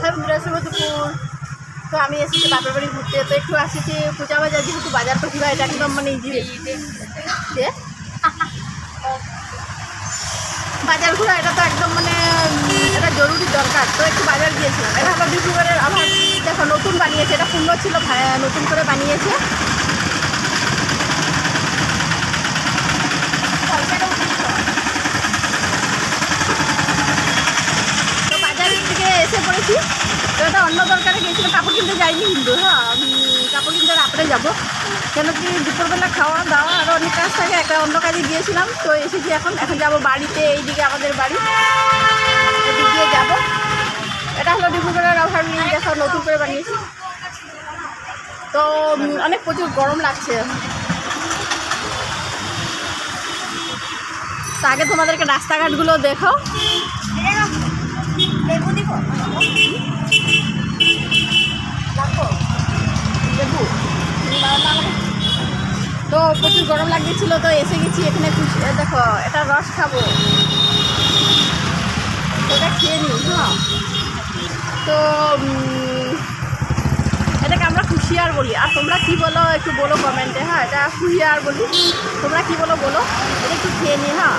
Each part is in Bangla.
হ্যাঁ দুপুর। তো আমি এসেছি বাপের বাড়ি ঘুরতে। তো একটু আসেছি পূজা বাজার, যেহেতু বাজার তো ঘুরা এটা একদম মানে ইজি বাজার ঘোরা এটা তো একদম মানে এটা জরুরি দরকার। তো একটু বাজার গিয়েছিলাম। এটা হলো ডিব্রুগড়ের আমার দেখো, নতুন বানিয়েছে। এটা পূর্ণ ছিল নতুন করে বানিয়েছে তো বাজার থেকে পড়েছি তো এটা অন্য দরকারে গিয়েছিল, কাপড় কিনতে যাইনি কিন্তু হ্যাঁ কাপড় কিনতে রাত্রে যাব। কেন কি দুপুরবেলা খাওয়া দাওয়া আরও অনেক কাজ থাকে, একটা অন্য কাজে গিয়েছিলাম, তো এসেছি এখন। এখন যাব বাড়িতে, এইদিকে আমাদের বাড়ি। এদিক দিয়ে যাব। এটা হলো ডিব্রুগড়ের ব্রিজ দেখো নতুন করে বানিয়েছি। তো অনেক প্রচুর গরম লাগছে। আগে তোমাদেরকে রাস্তাঘাটগুলো দেখো। তো প্রচুর গরম লাগছিল, তো এসে গেছি এখানে দেখো, এটা রস খাব। এটা খেয়ে নিই হ্যাঁ। তো এটাকে আমরা খুশিয়ার বলি। আর তোমরা কি বলো, একটু বলো কমেন্টে হ্যাঁ। এটা খুশিয়ার বলি। তোমরা কি বলো বলো। এটা একটু খেয়ে নিই হ্যাঁ।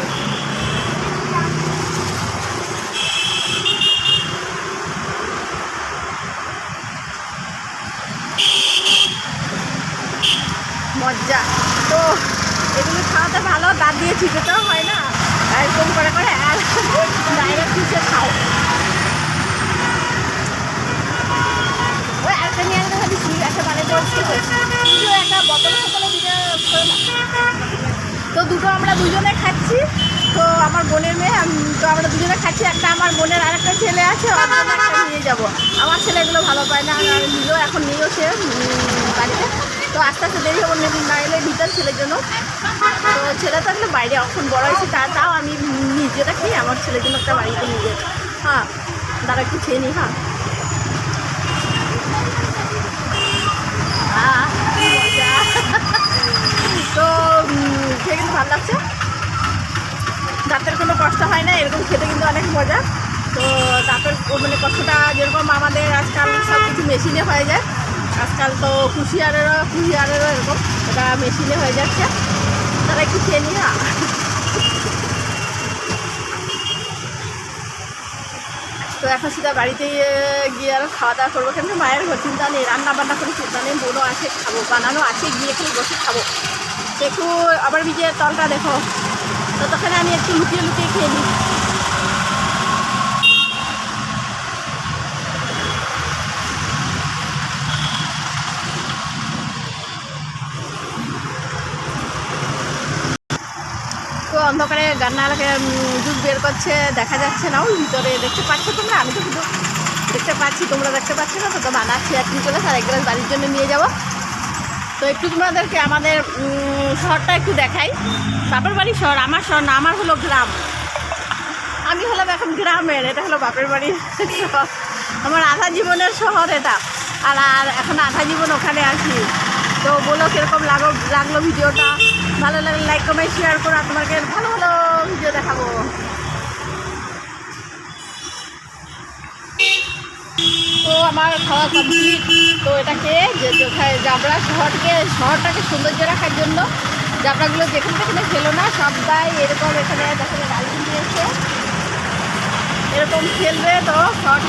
মজা তো এগুলো খাওয়াতে ভালো, দাঁত দিয়ে চিপেতেও হয় না। এরকম করে করে আর ডাইরেক্ট খাও। ওই একটা একটা হচ্ছে একটা তো দুটো আমরা দুজনে খাচ্ছি। তো আমার বোনের মেয়ে তো আমরা দুজনে খাচ্ছি। একটা আমার বোনের আরেকটা ছেলে আছে একটা নিয়ে যাব। আমার ছেলেগুলো ভালো পায় না, আর নিজেও এখন নিয়েও সে তো আস্তে আস্তে দেরি হব না এলে দিতাম ছেলের জন্য। তো ছেলে থাকলে বাইরে এখন বড় হয়েছে, তা তাও আমি নিজেটা খেয়ে আমার ছেলের জন্য একটা বাড়িতে নিয়ে যাই। হ্যাঁ দাঁড়া একটু খেয়ে নিই হ্যাঁ। তো খেয়ে কিন্তু ভালো লাগছে। দাঁতের কোনো কষ্ট হয় না, এরকম খেতে কিন্তু অনেক মজা। তো দাঁতের মানে কষ্টটা যেরকম আমাদের আজকাল সব কিছু মেশিনে হয়ে যায় আজকাল তো কুশিয়ারেরও কুশিয়ারেরও এরকম। এটা মেশিনে হয়ে যাচ্ছে। তারা একটু খেয়ে নি না তো এখন সেটা বাড়িতে গিয়ে আর খাওয়া দাওয়া করব কেন? মায়ের ঘর চিন্তা নেই। রান্না বান্না করে চিন্তা নেই, বোনও আছে, খাব। বানানো আছে, গিয়ে খালি বসে খাব। একটু আবার বিজয়ের তলটা দেখো। তো তখন আমি একটু লুকিয়ে লুকিয়ে খেয়ে নিই। অন্ধকারে গান্নালাকে দুধ বের করছে, দেখা যাচ্ছে না। ওই ভিতরে দেখতে পাচ্ছ তোমরা? আমি তো শুধু দেখতে পাচ্ছি, তোমরা দেখতে পাচ্ছ না? তো তো বানাচ্ছি আর কি করে আর এক গ্লাস বাড়ির জন্য নিয়ে যাব। তো একটু তোমাদেরকে আমাদের শহরটা একটু দেখাই। বাপের বাড়ি শহর, আমার শহর না, আমার হলো গ্রাম। আমি হলাম এখন গ্রামের, এটা হলো বাপের বাড়ি শহর। আমার আধা জীবনের শহর এটা। আর আর এখন আধা জীবন ওখানে আছি। তো বলো কীরকম লাগো লাগল ভিডিওটা? ভালো লাগলে লাইক কমেন্ট শেয়ার করো তোমাকে ভালো ভালো ভিডিও দেখাবো। তো আমার খাওয়া কমপ্লিট তো এটাকে যে জাবড়া শহরকে শহরটাকে সৌন্দর্য রাখার জন্য জাবড়াগুলো যেখানে যেখানে ফেলো না সবাই এরকম এখানে দেখো ডালবিন দিয়েছে এরকম খেলবে তো থাকে